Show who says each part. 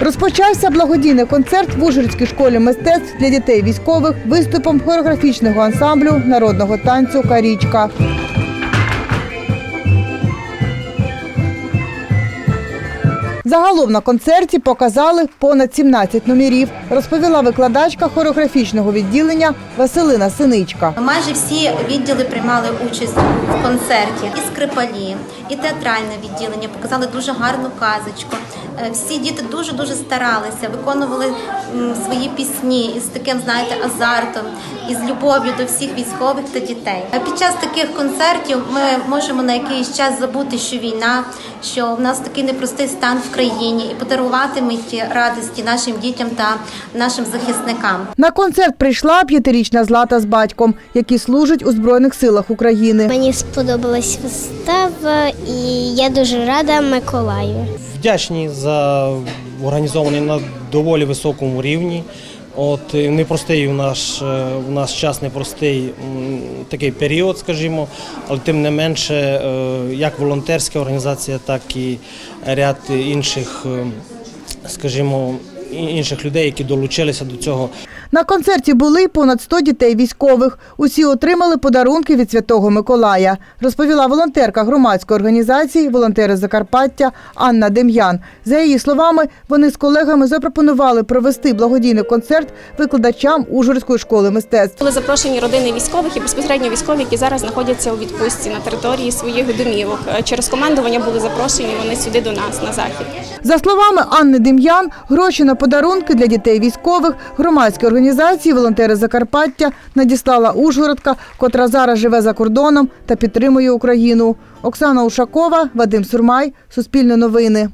Speaker 1: Розпочався благодійний концерт в Ужгородській школі мистецтв для дітей військових виступом хореографічного ансамблю народного танцю Карічка. Загалом на концерті показали понад 17 номерів, розповіла викладачка хореографічного відділення Василина Синичка.
Speaker 2: Майже всі відділи приймали участь в концерті. І скрипалі, і театральне відділення показали дуже гарну казочку. Е, Всі діти дуже дуже старалися, виконували свої пісні із таким, знаєте, азартом, із любов'ю до всіх військових та дітей. Е, Під час таких концертів ми можемо на якийсь час забути, що війна, що в нас такий непростий стан в країні, і подарувати ми ті радості нашим дітям та нашим захисникам.
Speaker 1: На концерт прийшла п'ятирічна Злата з батьком, які служать у Збройних силах України.
Speaker 3: Мені сподобалась вистава, і я дуже рада Миколаю.
Speaker 4: вдячні за організований на доволі високому рівні. От непростий у наш е, у нас час непростий такий період, скажімо, але тим не менше, е, як волонтерська організація, так і ряд інших, е, скажімо, інших людей, які долучилися до цього.
Speaker 1: На концерті були понад 100 дітей військових. Усі отримали подарунки від Святого Миколая, розповіла волонтерка громадської організації Волонтери Закарпаття Анна Дем'ян. За її словами, вони з колегами запропонували провести благодійний концерт викладачам Ужгородської школи мистецтв.
Speaker 5: Були запрошені родини військових і безпосередньо військові, які зараз знаходяться у відпустці на території своїх домівок. Через командування були запрошені вони сюди до нас на захід.
Speaker 1: За словами Анни Дем'ян, гроші на подарунки для дітей військових громадської організації Волонтери Закарпаття надіслала Ужгородка, котра зараз живе за кордоном та підтримує Україну. Оксана Ушакова, Вадим Сурмай, Суспільне новини.